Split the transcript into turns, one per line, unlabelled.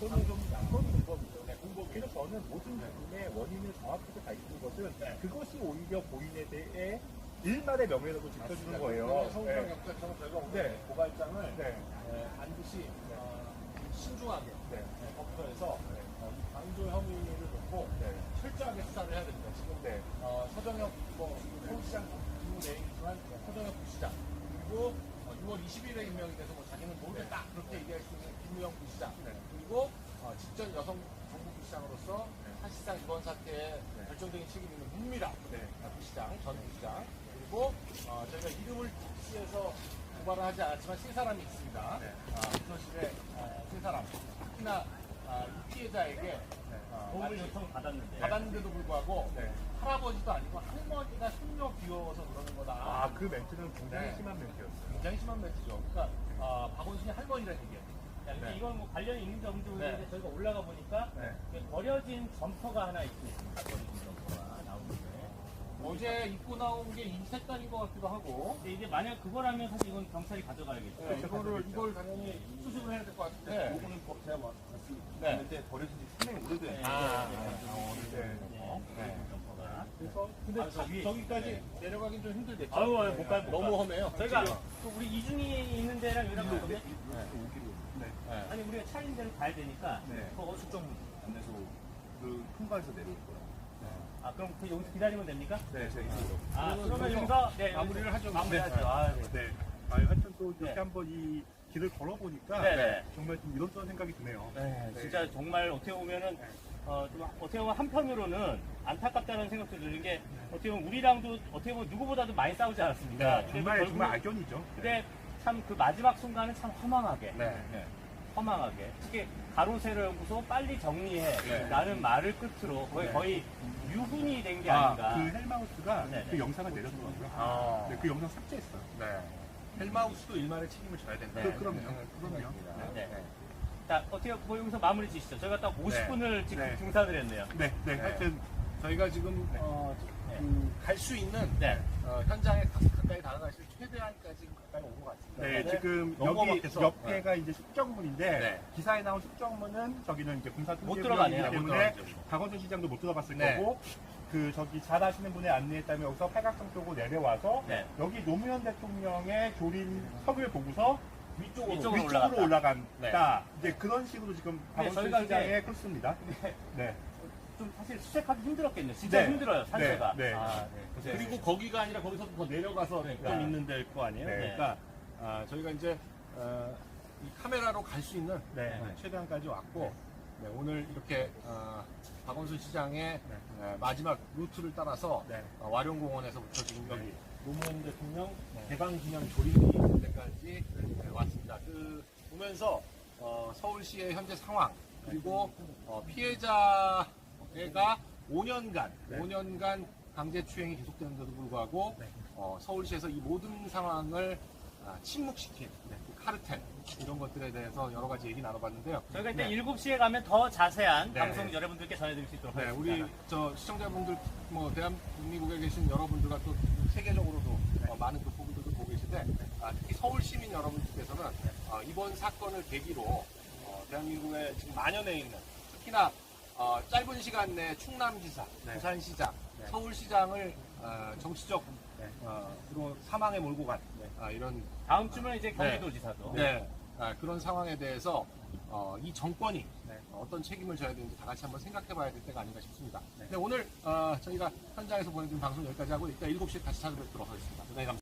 그건 그건 공범이죠. 네, 공범. 그래서 저는 모든 부분의 원인을 정확하게 밝히는 것은 그것이 오히려 고인에 대해 일말의 명예라고 지켜주는 거예요.
서울시장
네.
경찰청은 저희가 오늘
네.
고발장을
네.
에, 반드시 어, 신중하게
네.
네, 검토해서 어, 이 강조 혐의를 놓고
네.
철저하게 수사를 해야 됩니다. 지금
네.
어, 서정혁 뭐 서울시장 직무 내이지만 서정혁 부시장 그리고 어, 6월 20일에 임명이 돼서 뭐 자기는 모르겠다 그렇게 얘기할 수 있는 김우영 부시장
네.
그리고 어, 직전 여성 정부 부시장으로서
네.
사실상 이번 사태에 결정적인 책임이 있는 문미라
네.
부시장 전 부시장 그리고 어, 저희가 이름을 특시해서 고발을 하지 않았지만 세 사람이 있습니다.
네.
아, 비서실에 어, 세 사람 특히나 아, 이 피해자에게 어,
도움을
마치
요청 받았는데.
받았는데도 불구하고
네.
할아버지도 아니고 할머니가 손녀 귀여워서 그러는 거다.
아, 그 멘트는 굉장히
네.
심한 멘트였어요.
굉장히 심한 멘트죠. 그러니까 아, 박원순이 할머니라는 얘기예요.
야, 근데
네.
이건 뭐 관련이 있는지 없는지 모르겠는데
네.
저희가 올라가 보니까
네.
버려진 점퍼가 하나 있습니다. 버려진 점퍼가 나오는데.
어제 입고 나온 게 이 색깔인 것 같기도 하고.
근데 이게 만약 그거라면 사실 이건 경찰이 가져가야겠죠.
네, 이거를 이걸 당연히 수습을 해야 될 것 같은데.
부분은 꼭 제가 왔습니다.
네.
근데 버려진 지 상당히 오래된.
네.
아,
아, 네.
네.
그래서 근데
아, 저기-
저기까지 내려가긴 좀 힘들겠죠.
아유, 아유, 못 가요, 못
너무. 험해요.
저희가 또 우리 이준이 있는 데랑 여기랑 가거든요.
네.
네.
아니 우리가 차린 데로 가야 되니까
네.
그거 수정
안 돼서 그 통과해서 내려올 거예요.
아 그럼 그 여기서 기다리면 됩니까?
네, 제가 이쪽으로.
아
그러면
그러면
여기서
네,
마무리를 하죠.
마무리하죠.
네.
아, 네.
네. 아, 하여튼 또 이렇게
네.
한번 이 길을 걸어보니까
네네.
정말 좀 이런저런 생각이 드네요.
네, 진짜 정말 어떻게 보면은 어, 좀 어떻게 보면 한편으로는 안타깝다는 생각도 드는 게 어떻게 보면 우리랑도 어떻게 보면 누구보다도 많이 싸우지 않았습니까? 근데
정말
결국은-
정말 악연이죠.
근데 참 그 마지막 순간은 참 허망하게
네.
허망하게 특히 가로세로 연구소 빨리 정리해
네.
라는 말을 끝으로 거의
네.
거의 유훈이 된게
아,
아닌가
그 헬마우스가
네네.
그 영상을 내렸더라고요.
아.
네, 그 영상 삭제했어요.
네. 헬마우스도 일말의 책임을 져야 된다.
네.
그, 그럼요. 그럼요.
네. 자 어떻게 뭐 여기서 마무리 지시죠 저희가 딱 50분을 지금
네.
등산을 했네요
네, 네.
네.
하여튼
저희가 지금 어,
네.
갈수 있는
네.
어, 현장에 가, 가까이 다가갈 수 있는 최대한까지 가까이 온 것 같습니다.
네, 지금
너무
여기
험악해서.
옆에가 이제 숙정문인데
네.
기사에 나온 숙정문은 저기는 이제 군사
못
통제
들어가네요.
못
때문에
들어가죠.
박원순 시장도 못 들어갔을
네.
거고 그 저기 잘 아시는 분의 안내에 따르면 여기서 팔각정 쪽으로 내려와서
네.
여기 노무현 대통령의 조림 석을 보고서
위쪽으로.
위쪽으로
올라갔다.
올라간다. 이제 그런 식으로 지금 박원순
저희가
시장의 코스입니다. 네.
좀 사실 수색하기 힘들었겠네요 진짜
네.
힘들어요 산세가
네, 네.
아, 네.
그리고 거기가 아니라 거기서 더 내려가서
네.
좀 있는 데일 거 아니에요.
네.
그러니까 아, 저희가 이제 어, 이 카메라로 갈 수 있는
네.
네, 최대한까지 왔고 네, 오늘 이렇게 어, 박원순 시장의 어, 마지막 루트를 따라서
네.
어, 와룡공원에서부터 지금 여기
네.
노무현 대통령 개방기념 조림이 있는 데까지 네, 왔습니다. 그 보면서 어, 서울시의 현재 상황 그리고 어, 피해자가 5년간 5년간 강제추행이 계속되는데도 불구하고 어, 서울시에서 이 모든 상황을 아, 침묵시킨 그 카르텔 이런 것들에 대해서 여러 가지 얘기 나눠봤는데요.
저희가 이제
네.
7시에 가면 더 자세한
네.
방송 여러분들께 전해드릴 수 있도록
네,
하겠습니다
우리 저 시청자분들 뭐 대한민국에 계신 여러분들과 또 세계적으로도 어, 많은 그 부분들도 보고 계신데 아, 특히 서울 시민 여러분들께서는 어, 이번 사건을 계기로 어, 대한민국에 지금 만연해 있는 특히나 어, 짧은 시간 내에 충남지사, 부산시장, 서울시장을 어, 정치적 어, 으로 사망에 몰고 간 아, 이런
다음 주면 이제 경기도지사도
네. 아, 그런 상황에 대해서 어, 이 정권이 어, 어떤 책임을 져야 되는지 다 같이 한번 생각해 봐야 될 때가 아닌가 싶습니다. 네, 오늘 어, 저희가 현장에서 보내드린 방송 여기까지 하고 이따 7시에 다시 찾아뵙도록 하겠습니다. 대단히 감사합니다.